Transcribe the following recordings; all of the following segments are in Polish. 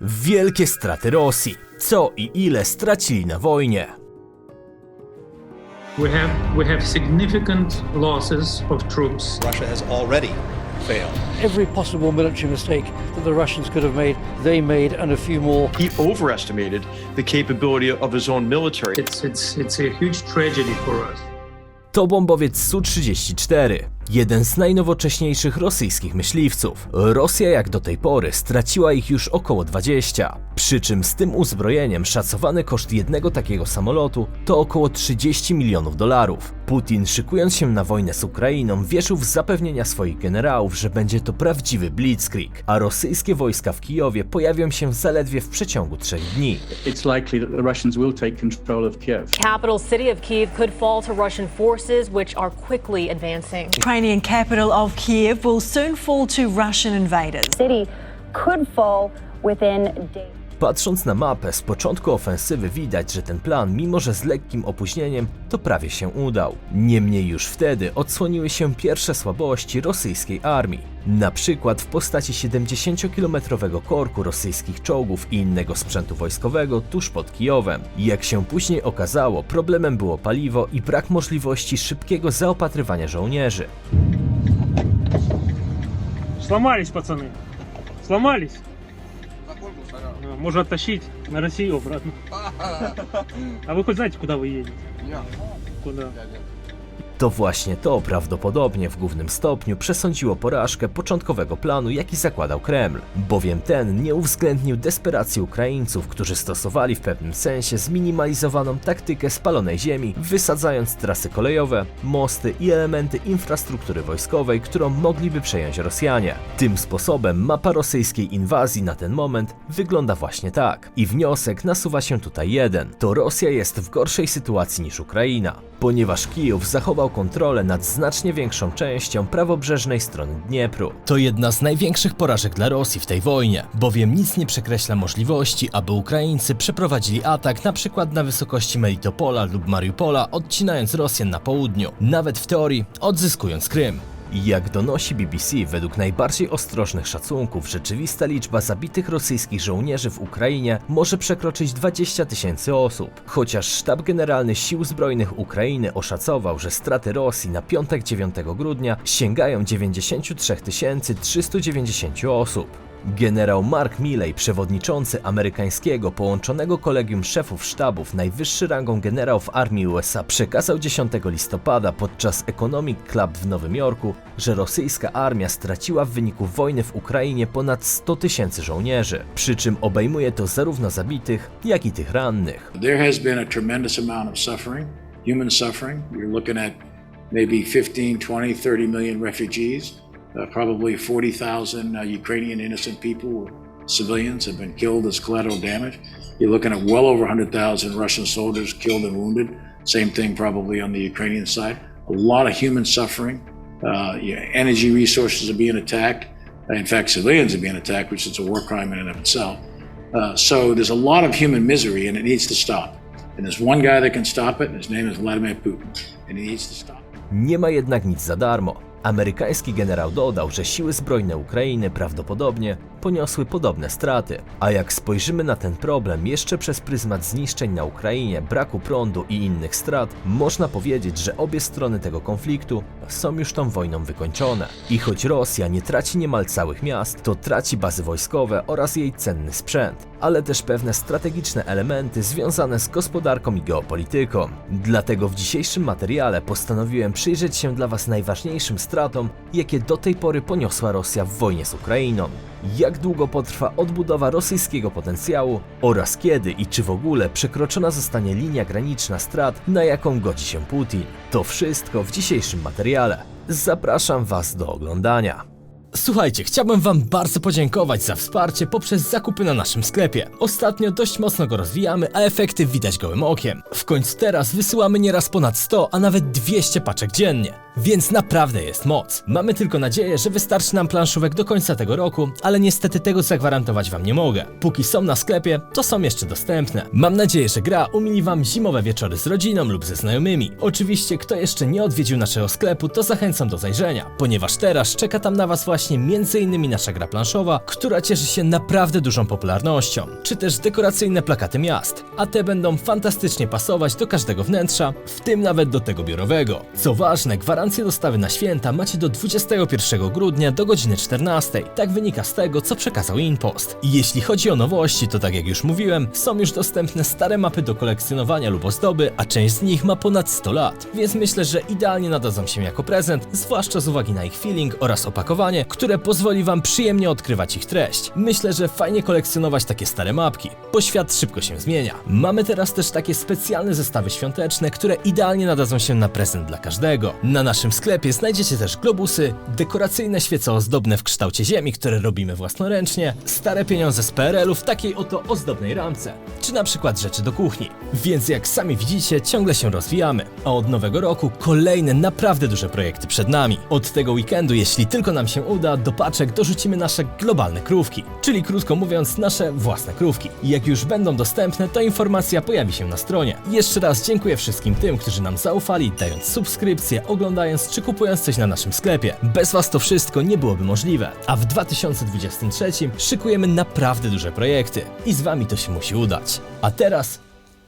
Wielkie straty Rosji. Co i ile stracili na wojnie? We have we have significant losses of troops. Russia has already failed. Every possible military mistake that the Russians could have made, they made, and a few more. He overestimated the capability of his own military. It's it's it's a huge tragedy for us. To bombowiec Su-34, jeden z najnowocześniejszych rosyjskich myśliwców. Rosja jak do tej pory straciła ich już około 20. Przy czym z tym uzbrojeniem szacowany koszt jednego takiego samolotu to około 30 milionów dolarów. Putin szykując się na wojnę z Ukrainą wierzył w zapewnienia swoich generałów, że będzie to prawdziwy blitzkrieg, a rosyjskie wojska w Kijowie pojawią się zaledwie w przeciągu trzech dni. it's likely that the Russians will take control of Kiev. capital city of Kiev could fall to Russian forces, which are quickly advancing. Ukrainian capital of Kiev will soon fall to Russian invaders. city could fall within days. Patrząc na mapę, z początku ofensywy widać, że ten plan, mimo że z lekkim opóźnieniem, to prawie się udał. Niemniej już wtedy odsłoniły się pierwsze słabości rosyjskiej armii, na przykład w postaci 70-kilometrowego korku rosyjskich czołgów i innego sprzętu wojskowego tuż pod Kijowem. Jak się później okazało, problemem było paliwo i brak możliwości szybkiego zaopatrywania żołnierzy. Złamaliś, pacany. Złamaliś. А, Можно оттащить на Россию обратно. А вы хоть знаете, куда вы едете? Куда? To właśnie to prawdopodobnie w głównym stopniu przesądziło porażkę początkowego planu, jaki zakładał Kreml, bowiem ten nie uwzględnił desperacji Ukraińców, którzy stosowali w pewnym sensie zminimalizowaną taktykę spalonej ziemi, wysadzając trasy kolejowe, mosty i elementy infrastruktury wojskowej, którą mogliby przejąć Rosjanie. Tym sposobem mapa rosyjskiej inwazji na ten moment wygląda właśnie tak. I wniosek nasuwa się tutaj jeden: to Rosja jest w gorszej sytuacji niż Ukraina, ponieważ Kijów zachował kontrolę nad znacznie większą częścią prawobrzeżnej strony Dniepru. To jedna z największych porażek dla Rosji w tej wojnie, bowiem nic nie przekreśla możliwości, aby Ukraińcy przeprowadzili atak na przykład na wysokości Melitopola lub Mariupola, odcinając Rosjan na południu, nawet w teorii odzyskując Krym. Jak donosi BBC, według najbardziej ostrożnych szacunków, rzeczywista liczba zabitych rosyjskich żołnierzy w Ukrainie może przekroczyć 20 tysięcy osób. Chociaż Sztab Generalny Sił Zbrojnych Ukrainy oszacował, że straty Rosji na piątek 9 grudnia sięgają 93 390 osób. Generał Mark Milley, przewodniczący amerykańskiego połączonego kolegium szefów sztabów, najwyższy rangą generał w armii USA, przekazał 10 listopada podczas Economic Club w Nowym Jorku, że rosyjska armia straciła w wyniku wojny w Ukrainie ponad 100 tysięcy żołnierzy, przy czym obejmuje to zarówno zabitych, jak i tych rannych. There has been a tremendous amount of suffering, human suffering. You're looking at maybe 15, 20, 30 million refugees. Uh, probably 40,000 uh, Ukrainian innocent people, civilians, have been killed as collateral damage. You're looking at well over 100,000 Russian soldiers killed and wounded. Same thing probably on the Ukrainian side. A lot of human suffering. Uh, energy resources are being attacked. Uh, in fact, civilians are being attacked, which is a war crime in and of itself. Uh, so there's a lot of human misery, and it needs to stop. And there's one guy that can stop it, and his name is Vladimir Putin, and he needs to stop. Nie ma jednak nic za darmo. Amerykański generał dodał, że siły zbrojne Ukrainy prawdopodobnie poniosły podobne straty. A jak spojrzymy na ten problem jeszcze przez pryzmat zniszczeń na Ukrainie, braku prądu i innych strat, można powiedzieć, że obie strony tego konfliktu są już tą wojną wykończone. I choć Rosja nie traci niemal całych miast, to traci bazy wojskowe oraz jej cenny sprzęt, ale też pewne strategiczne elementy związane z gospodarką i geopolityką. Dlatego w dzisiejszym materiale postanowiłem przyjrzeć się dla Was najważniejszym stratom, jakie do tej pory poniosła Rosja w wojnie z Ukrainą. Jak długo potrwa odbudowa rosyjskiego potencjału oraz kiedy i czy w ogóle przekroczona zostanie linia graniczna strat, na jaką godzi się Putin. To wszystko w dzisiejszym materiale. Zapraszam Was do oglądania. Słuchajcie, chciałbym Wam bardzo podziękować za wsparcie poprzez zakupy na naszym sklepie. Ostatnio dość mocno go rozwijamy, a efekty widać gołym okiem. W końcu teraz wysyłamy nieraz ponad 100, a nawet 200 paczek dziennie. Więc naprawdę jest moc. Mamy tylko nadzieję, że wystarczy nam planszówek do końca tego roku, ale niestety tego zagwarantować wam nie mogę. Póki są na sklepie, to są jeszcze dostępne. Mam nadzieję, że gra umili wam zimowe wieczory z rodziną lub ze znajomymi. Oczywiście, kto jeszcze nie odwiedził naszego sklepu, to zachęcam do zajrzenia, ponieważ teraz czeka tam na was właśnie m.in. nasza gra planszowa, która cieszy się naprawdę dużą popularnością, czy też dekoracyjne plakaty miast, a te będą fantastycznie pasować do każdego wnętrza, w tym nawet do tego biurowego. Co ważne, gwarancję dostawy na święta macie do 21 grudnia do godziny 14. Tak wynika z tego, co przekazał Inpost. I jeśli chodzi o nowości, to tak jak już mówiłem, są już dostępne stare mapy do kolekcjonowania lub ozdoby, a część z nich ma ponad 100 lat, więc myślę, że idealnie nadadzą się jako prezent, zwłaszcza z uwagi na ich feeling oraz opakowanie, które pozwoli wam przyjemnie odkrywać ich treść. Myślę, że fajnie kolekcjonować takie stare mapki, bo świat szybko się zmienia. Mamy teraz też takie specjalne zestawy świąteczne, które idealnie nadadzą się na prezent dla każdego. Na naszym sklepie znajdziecie też globusy, dekoracyjne świece ozdobne w kształcie ziemi, które robimy własnoręcznie, stare pieniądze z PRL-u w takiej oto ozdobnej ramce, czy na przykład rzeczy do kuchni. Więc jak sami widzicie, ciągle się rozwijamy, a od nowego roku kolejne naprawdę duże projekty przed nami. Od tego weekendu, jeśli tylko nam się uda, do paczek dorzucimy nasze globalne krówki, czyli krótko mówiąc nasze własne krówki. Jak już będą dostępne, to informacja pojawi się na stronie. Jeszcze raz dziękuję wszystkim tym, którzy nam zaufali, dając subskrypcję, oglądając czy kupując coś na naszym sklepie. Bez was to wszystko nie byłoby możliwe, a w 2023 szykujemy naprawdę duże projekty i z wami to się musi udać. A teraz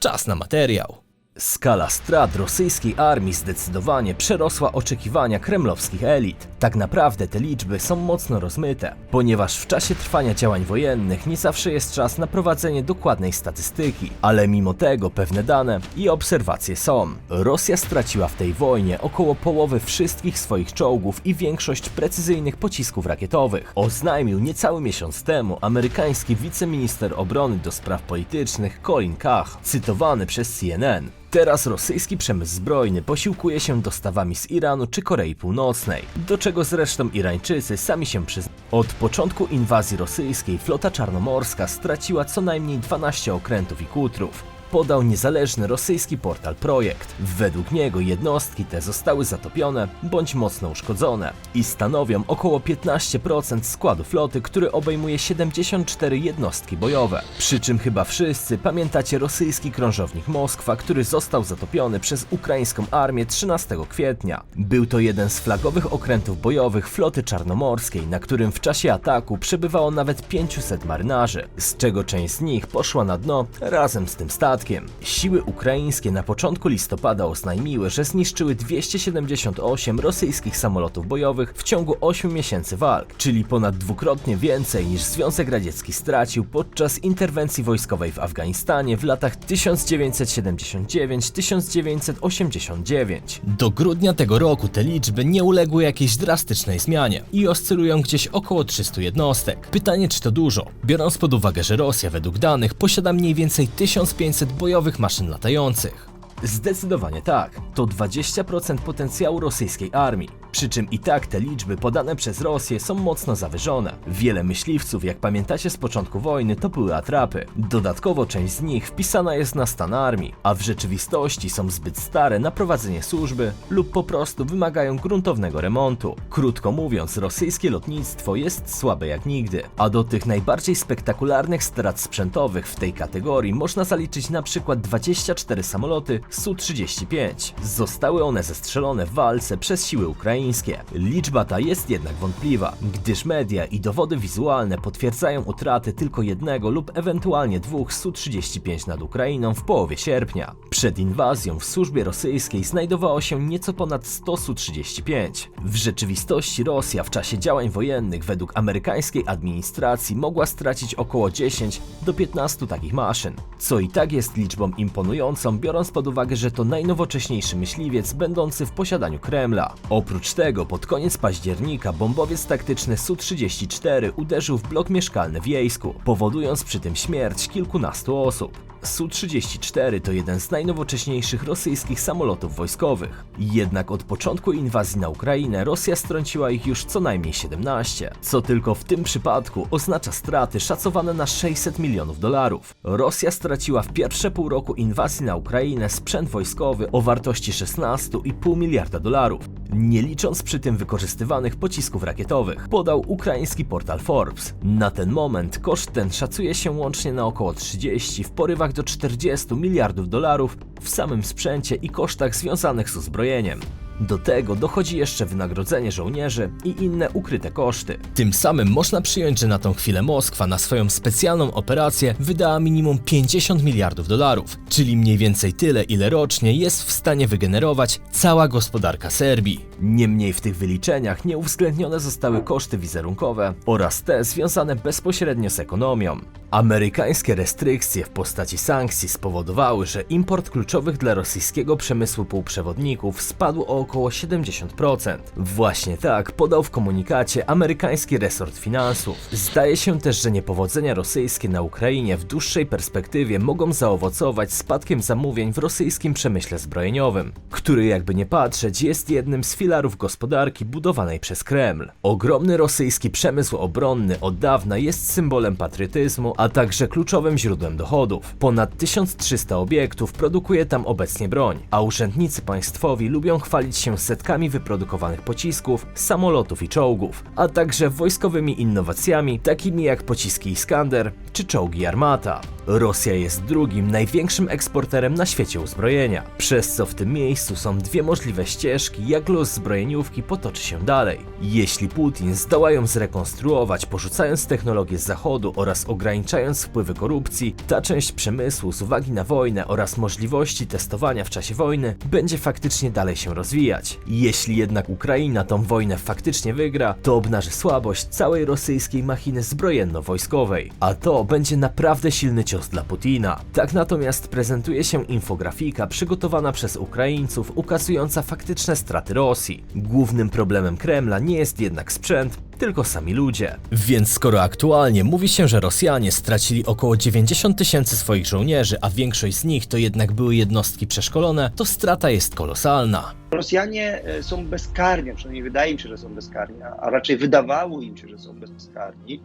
czas na materiał. Skala strat rosyjskiej armii zdecydowanie przerosła oczekiwania kremlowskich elit. Tak naprawdę te liczby są mocno rozmyte, ponieważ w czasie trwania działań wojennych nie zawsze jest czas na prowadzenie dokładnej statystyki, ale mimo tego pewne dane i obserwacje są. Rosja straciła w tej wojnie około połowy wszystkich swoich czołgów i większość precyzyjnych pocisków rakietowych. Oznajmił niecały miesiąc temu amerykański wiceminister obrony do spraw politycznych Colin Kach, cytowany przez CNN. Teraz rosyjski przemysł zbrojny posiłkuje się dostawami z Iranu czy Korei Północnej, do czego zresztą Irańczycy sami się przyznają. Od początku inwazji rosyjskiej flota czarnomorska straciła co najmniej 12 okrętów i kutrów. Podał niezależny rosyjski portal Projekt. Według niego jednostki te zostały zatopione bądź mocno uszkodzone i stanowią około 15% składu floty, który obejmuje 74 jednostki bojowe. Przy czym chyba wszyscy pamiętacie rosyjski krążownik Moskwa, który został zatopiony przez ukraińską armię 13 kwietnia. Był to jeden z flagowych okrętów bojowych floty czarnomorskiej, na którym w czasie ataku przebywało nawet 500 marynarzy, z czego część z nich poszła na dno razem z tym statkiem. Siły ukraińskie na początku listopada oznajmiły, że zniszczyły 278 rosyjskich samolotów bojowych w ciągu 8 miesięcy walk, czyli ponad dwukrotnie więcej niż Związek Radziecki stracił podczas interwencji wojskowej w Afganistanie w latach 1979-1989. Do grudnia tego roku te liczby nie uległy jakiejś drastycznej zmianie i oscylują gdzieś około 300 jednostek. Pytanie czy to dużo, biorąc pod uwagę, że Rosja według danych posiada mniej więcej 1500 bojowych maszyn latających. Zdecydowanie tak. To 20% potencjału rosyjskiej armii. Przy czym i tak te liczby podane przez Rosję są mocno zawyżone. Wiele myśliwców, jak pamiętacie z początku wojny, to były atrapy. Dodatkowo część z nich wpisana jest na stan armii, a w rzeczywistości są zbyt stare na prowadzenie służby lub po prostu wymagają gruntownego remontu. Krótko mówiąc, rosyjskie lotnictwo jest słabe jak nigdy, a do tych najbardziej spektakularnych strat sprzętowych w tej kategorii można zaliczyć na przykład 24 samoloty Su-35. Zostały one zestrzelone w walce przez siły ukraińskie. Liczba ta jest jednak wątpliwa, gdyż media i dowody wizualne potwierdzają utraty tylko jednego lub ewentualnie dwóch Su-35 nad Ukrainą w połowie sierpnia. Przed inwazją w służbie rosyjskiej znajdowało się nieco ponad 100 Su-35. W rzeczywistości Rosja w czasie działań wojennych według amerykańskiej administracji mogła stracić około 10 do 15 takich maszyn, co i tak jest liczbą imponującą, biorąc pod uwagę, że to najnowocześniejszy myśliwiec będący w posiadaniu Kremla. Oprócz tego pod koniec października bombowiec taktyczny Su-34 uderzył w blok mieszkalny w Jejsku, powodując przy tym śmierć kilkunastu osób. Su-34 to jeden z najnowocześniejszych rosyjskich samolotów wojskowych. Jednak od początku inwazji na Ukrainę Rosja strąciła ich już co najmniej 17, co tylko w tym przypadku oznacza straty szacowane na 600 milionów dolarów. Rosja straciła w pierwsze pół roku inwazji na Ukrainę sprzęt wojskowy o wartości 16,5 miliarda dolarów, nie licząc przy tym wykorzystywanych pocisków rakietowych, podał ukraiński portal Forbes. Na ten moment koszt ten szacuje się łącznie na około 30, w porywach do 40 miliardów dolarów w samym sprzęcie i kosztach związanych z uzbrojeniem. Do tego dochodzi jeszcze wynagrodzenie żołnierzy i inne ukryte koszty. Tym samym można przyjąć, że na tą chwilę Moskwa na swoją specjalną operację wydała minimum 50 miliardów dolarów, czyli mniej więcej tyle, ile rocznie jest w stanie wygenerować cała gospodarka Serbii. Niemniej w tych wyliczeniach nie uwzględnione zostały koszty wizerunkowe oraz te związane bezpośrednio z ekonomią. Amerykańskie restrykcje w postaci sankcji spowodowały, że import kluczowych dla rosyjskiego przemysłu półprzewodników spadł o około 70%. Właśnie tak podał w komunikacie amerykański resort finansów. Zdaje się też, że niepowodzenia rosyjskie na Ukrainie w dłuższej perspektywie mogą zaowocować spadkiem zamówień w rosyjskim przemyśle zbrojeniowym, który jakby nie patrzeć jest jednym z filarów gospodarki budowanej przez Kreml. Ogromny rosyjski przemysł obronny od dawna jest symbolem patriotyzmu, a także kluczowym źródłem dochodów. Ponad 1300 obiektów produkuje tam obecnie broń, a urzędnicy państwowi lubią chwalić się setkami wyprodukowanych pocisków, samolotów i czołgów, a także wojskowymi innowacjami takimi jak pociski Iskander czy czołgi Armata. Rosja jest drugim największym eksporterem na świecie uzbrojenia, przez co w tym miejscu są dwie możliwe ścieżki, jak los zbrojeniówki potoczy się dalej. Jeśli Putin zdoła ją zrekonstruować, porzucając technologię z zachodu oraz ograniczając wpływy korupcji, ta część przemysłu z uwagi na wojnę oraz możliwości testowania w czasie wojny będzie faktycznie dalej się rozwijać. Jeśli jednak Ukraina tą wojnę faktycznie wygra, to obnaży słabość całej rosyjskiej machiny zbrojenno-wojskowej, a to będzie naprawdę silny cios dla Putina. Tak natomiast prezentuje się infografika przygotowana przez Ukraińców ukazująca faktyczne straty Rosji. Głównym problemem Kremla nie jest jednak sprzęt, tylko sami ludzie. Więc skoro aktualnie mówi się, że Rosjanie stracili około 90 tysięcy swoich żołnierzy, a większość z nich to jednak były jednostki przeszkolone, to strata jest kolosalna. Rosjanie e, są bezkarni, przynajmniej wydaje im się, że są bezkarni, a raczej wydawało im się, że są bezkarni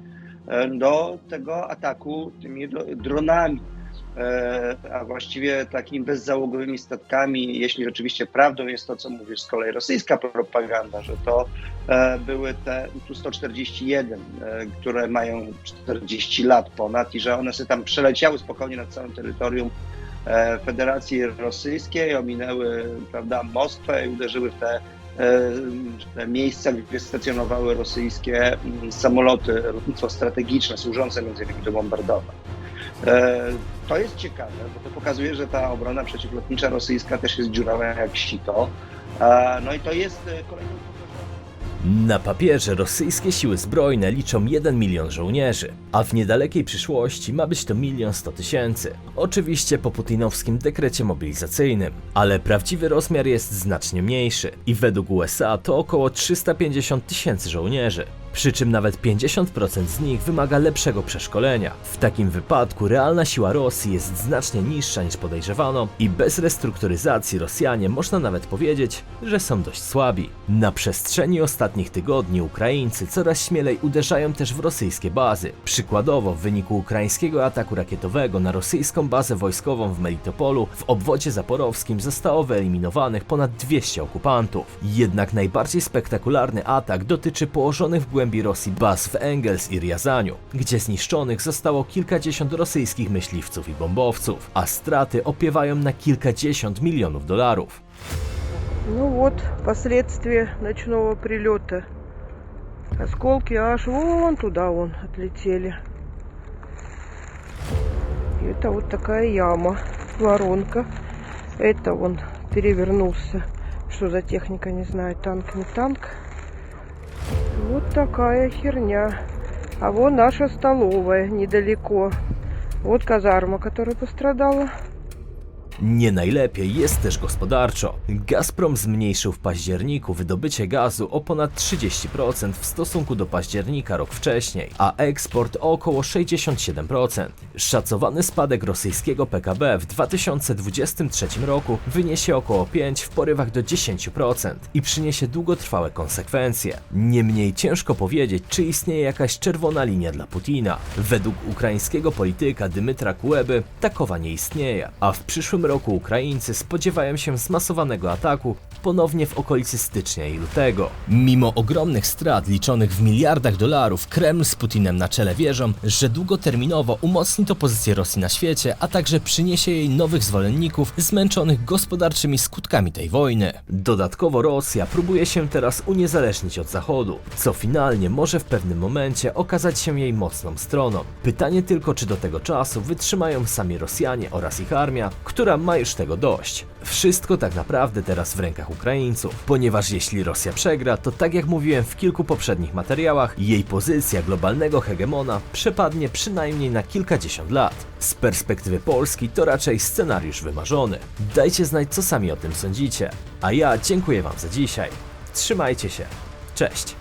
e, do tego ataku tymi dro- dronami, a właściwie takimi bezzałogowymi statkami, jeśli rzeczywiście prawdą jest to, co mówi z kolei rosyjska propaganda, że to e, były te Tu-141, e, które mają 40 lat ponad i że one sobie tam przeleciały spokojnie nad całym terytorium e, Federacji Rosyjskiej, ominęły prawda, Moskwę i uderzyły w te, e, te miejsca, gdzie stacjonowały rosyjskie mm, samoloty, lotnictwo strategiczne służące między innymi do bombardowań. E, To jest ciekawe, bo to pokazuje, że ta obrona przeciwlotnicza rosyjska też jest dziurawa jak sito. E, No i to jest e, kolejny Na papierze rosyjskie siły zbrojne liczą 1 milion żołnierzy, a w niedalekiej przyszłości ma być to milion 100 tysięcy. Oczywiście po putinowskim dekrecie mobilizacyjnym, ale prawdziwy rozmiar jest znacznie mniejszy i według USA to około 350 tysięcy żołnierzy. Przy czym nawet 50% z nich wymaga lepszego przeszkolenia. W takim wypadku realna siła Rosji jest znacznie niższa niż podejrzewano i bez restrukturyzacji Rosjanie można nawet powiedzieć, że są dość słabi. Na przestrzeni ostatnich tygodni Ukraińcy coraz śmielej uderzają też w rosyjskie bazy. Przykładowo w wyniku ukraińskiego ataku rakietowego na rosyjską bazę wojskową w Melitopolu w obwodzie zaporowskim zostało wyeliminowanych ponad 200 okupantów. Jednak najbardziej spektakularny atak dotyczy położonych w głębi Rosji baz w Engels i Riazaniu, gdzie zniszczonych zostało kilkadziesiąt rosyjskich myśliwców i bombowców, a straty opiewają na kilkadziesiąt milionów dolarów. Ну вот, последствия ночного прилета. Осколки аж вон туда вон отлетели. И это вот такая яма, воронка. Это он перевернулся. Что за техника, не знаю, танк, не танк. Вот такая херня. А вон наша столовая недалеко. Вот казарма, которая пострадала. Nie najlepiej jest też gospodarczo. Gazprom zmniejszył w październiku wydobycie gazu o ponad 30% w stosunku do października rok wcześniej, a eksport o około 67%. Szacowany spadek rosyjskiego PKB w 2023 roku wyniesie około 5 w porywach do 10% i przyniesie długotrwałe konsekwencje. Niemniej ciężko powiedzieć, czy istnieje jakaś czerwona linia dla Putina. Według ukraińskiego polityka Dymytra Kuleby takowa nie istnieje, a w przyszłym roku Ukraińcy spodziewają się zmasowanego ataku ponownie w okolicy stycznia i lutego. Mimo ogromnych strat liczonych w miliardach dolarów, Kreml z Putinem na czele wierzą, że długoterminowo umocni to pozycję Rosji na świecie, a także przyniesie jej nowych zwolenników zmęczonych gospodarczymi skutkami tej wojny. Dodatkowo Rosja próbuje się teraz uniezależnić od Zachodu, co finalnie może w pewnym momencie okazać się jej mocną stroną. Pytanie tylko, czy do tego czasu wytrzymają sami Rosjanie oraz ich armia, która ma już tego dość. Wszystko tak naprawdę teraz w rękach Ukraińców, ponieważ jeśli Rosja przegra, to tak jak mówiłem w kilku poprzednich materiałach, jej pozycja globalnego hegemona przepadnie przynajmniej na kilkadziesiąt lat. Z perspektywy Polski to raczej scenariusz wymarzony. Dajcie znać, co sami o tym sądzicie. A ja dziękuję Wam za dzisiaj. Trzymajcie się. Cześć.